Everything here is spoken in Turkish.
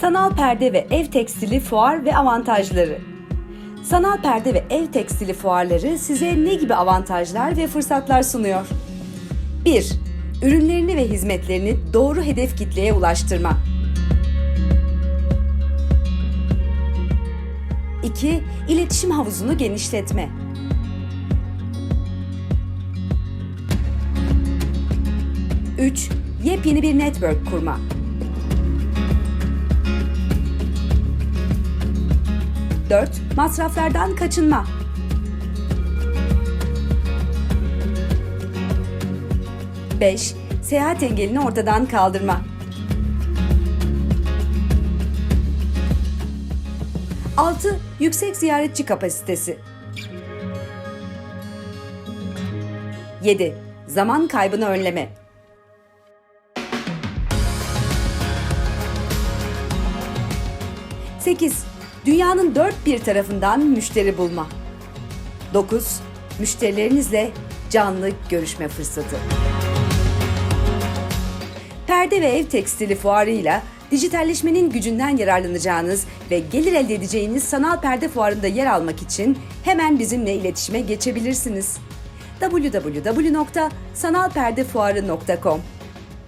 Sanal perde ve ev tekstili fuar ve avantajları. Sanal perde ve ev tekstili fuarları size ne gibi avantajlar ve fırsatlar sunuyor? 1. Ürünlerini ve hizmetlerini doğru hedef kitleye ulaştırma. 2. İletişim havuzunu genişletme. 3. Yepyeni bir network kurma. 4. Masraflardan kaçınma. 5. Seyahat engelini ortadan kaldırma. 6. Yüksek ziyaretçi kapasitesi. 7. Zaman kaybını önleme. 8. Dünyanın dört bir tarafından müşteri bulma. 9. Müşterilerinizle canlı görüşme fırsatı. Perde ve ev tekstili fuarıyla dijitalleşmenin gücünden yararlanacağınız ve gelir elde edeceğiniz sanal perde fuarında yer almak için hemen bizimle iletişime geçebilirsiniz. www.sanalperdefuarı.com